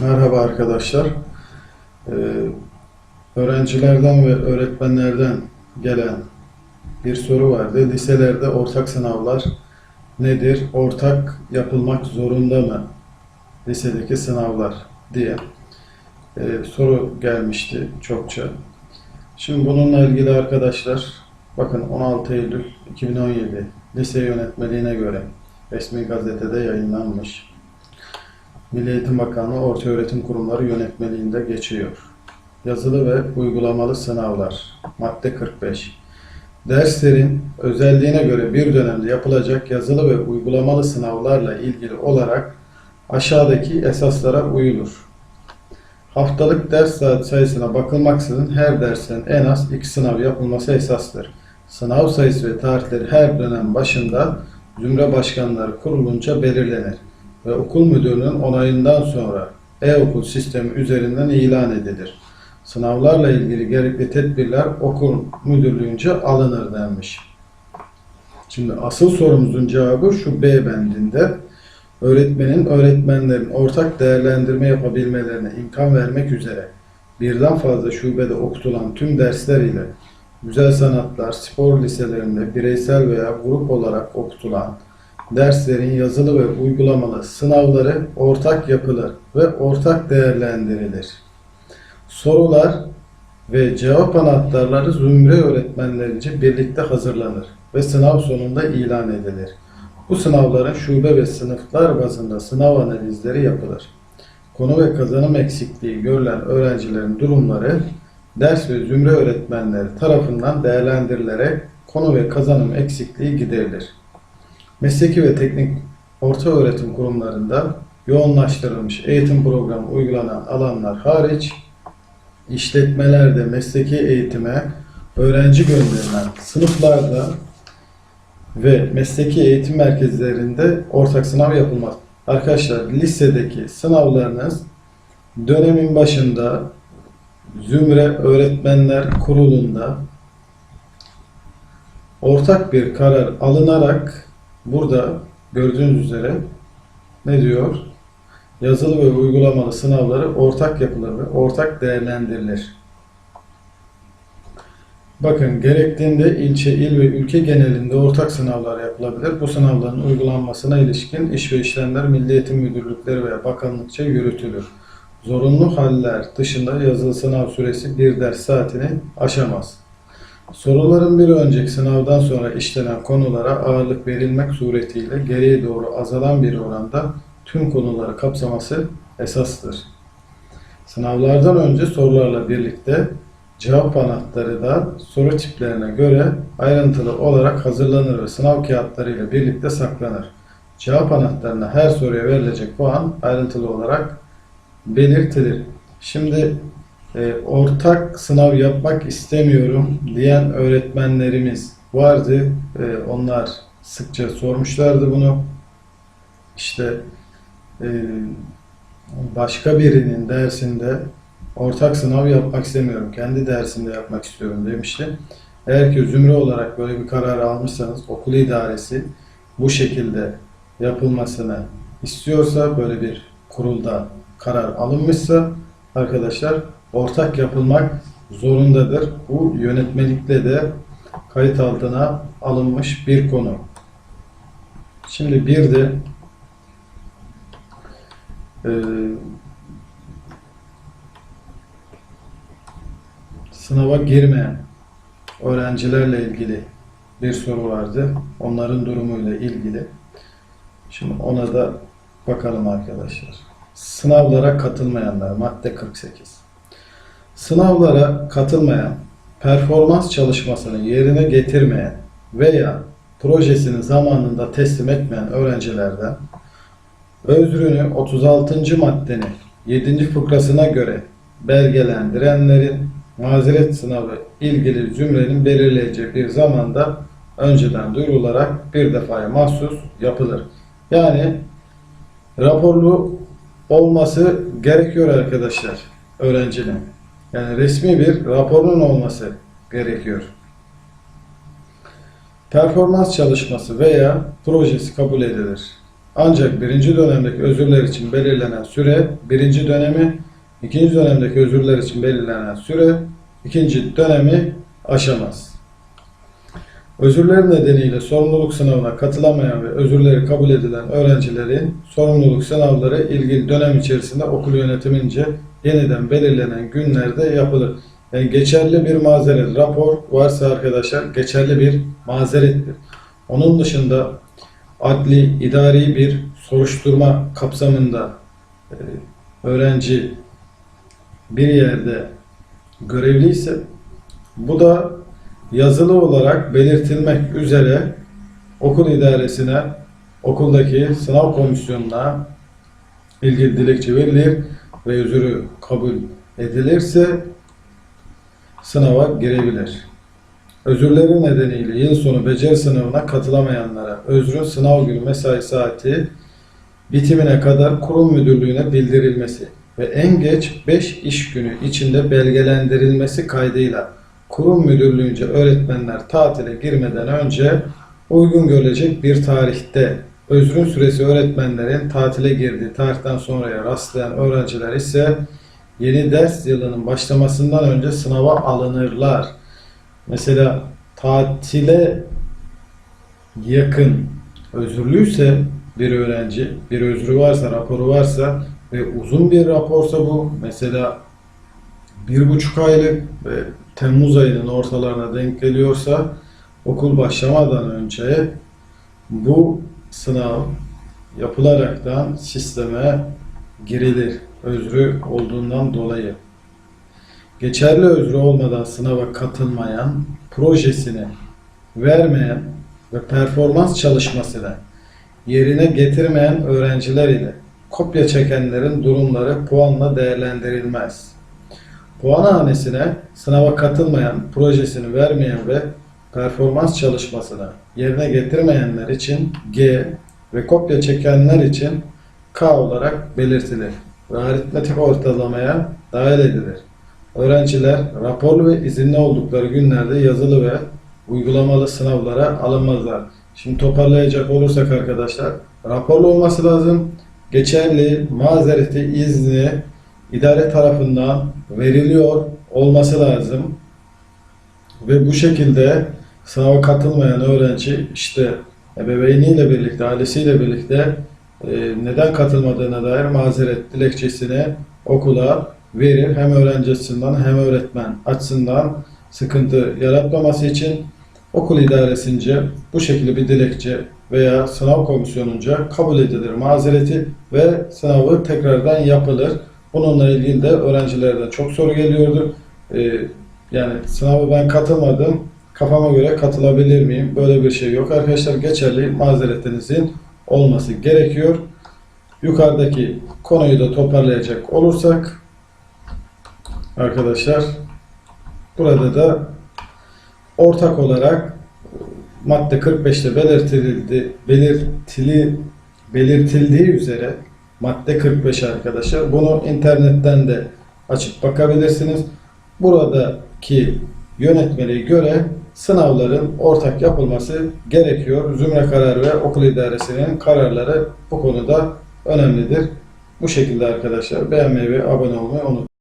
Merhaba arkadaşlar. Ee, öğrencilerden ve öğretmenlerden gelen bir soru vardı. Liselerde ortak sınavlar nedir? Ortak yapılmak zorunda mı? Lisedeki sınavlar diye ee, soru gelmişti çokça. Şimdi bununla ilgili arkadaşlar bakın 16 Eylül 2017 lise yönetmeliğine göre resmi gazetede yayınlanmış. Milli Eğitim Bakanlığı Ortaöğretim Kurumları yönetmeliğinde geçiyor. Yazılı ve uygulamalı sınavlar. Madde 45. Derslerin özelliğine göre bir dönemde yapılacak yazılı ve uygulamalı sınavlarla ilgili olarak aşağıdaki esaslara uyulur. Haftalık ders saat sayısına bakılmaksızın her dersten en az iki sınav yapılması esastır. Sınav sayısı ve tarihleri her dönem başında zümre başkanları kurulunca belirlenir ve okul müdürünün onayından sonra e-okul sistemi üzerinden ilan edilir. Sınavlarla ilgili gerekli tedbirler okul müdürlüğünce alınır denmiş. Şimdi asıl sorumuzun cevabı şu B bendinde. Öğretmenin, öğretmenlerin ortak değerlendirme yapabilmelerine imkan vermek üzere birden fazla şubede okutulan tüm dersler ile güzel sanatlar, spor liselerinde bireysel veya grup olarak okutulan derslerin yazılı ve uygulamalı sınavları ortak yapılır ve ortak değerlendirilir. Sorular ve cevap anahtarları zümre öğretmenlerince birlikte hazırlanır ve sınav sonunda ilan edilir. Bu sınavların şube ve sınıflar bazında sınav analizleri yapılır. Konu ve kazanım eksikliği görülen öğrencilerin durumları ders ve zümre öğretmenleri tarafından değerlendirilerek konu ve kazanım eksikliği giderilir. Mesleki ve teknik orta öğretim kurumlarında yoğunlaştırılmış eğitim programı uygulanan alanlar hariç işletmelerde mesleki eğitime öğrenci gönderilen sınıflarda ve mesleki eğitim merkezlerinde ortak sınav yapılmaz. Arkadaşlar lisedeki sınavlarınız dönemin başında Zümre Öğretmenler Kurulu'nda ortak bir karar alınarak burada gördüğünüz üzere ne diyor? Yazılı ve uygulamalı sınavları ortak yapılır ve ortak değerlendirilir. Bakın gerektiğinde ilçe, il ve ülke genelinde ortak sınavlar yapılabilir. Bu sınavların uygulanmasına ilişkin iş ve işlemler Milli Eğitim Müdürlükleri veya Bakanlıkça yürütülür. Zorunlu haller dışında yazılı sınav süresi bir ders saatini aşamaz. Soruların bir önceki sınavdan sonra işlenen konulara ağırlık verilmek suretiyle geriye doğru azalan bir oranda tüm konuları kapsaması esastır. Sınavlardan önce sorularla birlikte cevap anahtarı da soru tiplerine göre ayrıntılı olarak hazırlanır ve sınav kağıtlarıyla birlikte saklanır. Cevap anahtarına her soruya verilecek puan ayrıntılı olarak belirtilir. Şimdi e, ortak sınav yapmak istemiyorum diyen öğretmenlerimiz vardı. E, onlar sıkça sormuşlardı bunu. İşte e, başka birinin dersinde ortak sınav yapmak istemiyorum. Kendi dersimde yapmak istiyorum demişti. Eğer ki zümre olarak böyle bir karar almışsanız okul idaresi bu şekilde yapılmasını istiyorsa böyle bir kurulda karar alınmışsa arkadaşlar ortak yapılmak zorundadır. Bu yönetmelikle de kayıt altına alınmış bir konu. Şimdi bir de e, sınava girmeyen öğrencilerle ilgili bir soru vardı. Onların durumuyla ilgili. Şimdi ona da bakalım arkadaşlar. Sınavlara katılmayanlar madde 48. Sınavlara katılmayan, performans çalışmasını yerine getirmeyen veya projesini zamanında teslim etmeyen öğrencilerden özrünü 36. maddenin 7. fıkrasına göre belgelendirenlerin mazeret sınavı ilgili zümrenin belirleyeceği bir zamanda önceden duyurularak bir defaya mahsus yapılır. Yani raporlu olması gerekiyor arkadaşlar öğrencinin. Yani resmi bir raporun olması gerekiyor. Performans çalışması veya projesi kabul edilir. Ancak birinci dönemdeki özürler için belirlenen süre birinci dönemi, ikinci dönemdeki özürler için belirlenen süre ikinci dönemi aşamaz. Özürler nedeniyle sorumluluk sınavına katılamayan ve özürleri kabul edilen öğrencilerin sorumluluk sınavları ilgili dönem içerisinde okul yönetimince yeniden belirlenen günlerde yapılır. Yani geçerli bir mazeret, rapor varsa arkadaşlar geçerli bir mazerettir. Onun dışında adli, idari bir soruşturma kapsamında e, öğrenci bir yerde görevliyse bu da yazılı olarak belirtilmek üzere okul idaresine, okuldaki sınav komisyonuna ilgili dilekçe verilir ve özürü kabul edilirse sınava girebilir. Özürleri nedeniyle yıl sonu beceri sınavına katılamayanlara özrün sınav günü mesai saati bitimine kadar kurum müdürlüğüne bildirilmesi ve en geç 5 iş günü içinde belgelendirilmesi kaydıyla kurum müdürlüğünce öğretmenler tatile girmeden önce uygun görülecek bir tarihte özrün süresi öğretmenlerin tatile girdiği tarihten sonraya rastlayan öğrenciler ise yeni ders yılının başlamasından önce sınava alınırlar. Mesela tatile yakın özürlüyse bir öğrenci, bir özrü varsa, raporu varsa ve uzun bir raporsa bu mesela bir buçuk aylık ve Temmuz ayının ortalarına denk geliyorsa okul başlamadan önce bu sınav yapılaraktan sisteme girilir. Özrü olduğundan dolayı. Geçerli özrü olmadan sınava katılmayan, projesini vermeyen ve performans çalışmasını yerine getirmeyen öğrenciler ile kopya çekenlerin durumları puanla değerlendirilmez. Puanhanesine sınava katılmayan, projesini vermeyen ve performans çalışmasını yerine getirmeyenler için G ve kopya çekenler için K olarak belirtilir ve aritmetik ortalamaya dahil edilir. Öğrenciler raporlu ve izinli oldukları günlerde yazılı ve uygulamalı sınavlara alınmazlar. Şimdi toparlayacak olursak arkadaşlar, raporlu olması lazım. Geçerli, mazereti, izni idare tarafından veriliyor olması lazım. Ve bu şekilde sınava katılmayan öğrenci işte ebeveyniyle birlikte, ailesiyle birlikte e, neden katılmadığına dair mazeret dilekçesini okula verir. Hem öğrenci açısından hem öğretmen açısından sıkıntı yaratmaması için okul idaresince bu şekilde bir dilekçe veya sınav komisyonunca kabul edilir mazereti ve sınavı tekrardan yapılır. Bununla ilgili de öğrencilerden çok soru geliyordu. Ee, yani sınavı ben katılmadım. Kafama göre katılabilir miyim? Böyle bir şey yok arkadaşlar. Geçerli mazeretinizin olması gerekiyor. Yukarıdaki konuyu da toparlayacak olursak arkadaşlar burada da ortak olarak madde 45'te belirtildi, belirtili, belirtildiği üzere madde 45 arkadaşlar. Bunu internetten de açıp bakabilirsiniz. Buradaki yönetmeliğe göre sınavların ortak yapılması gerekiyor. Zümre kararı ve okul idaresinin kararları bu konuda önemlidir. Bu şekilde arkadaşlar beğenmeyi ve abone olmayı unutmayın.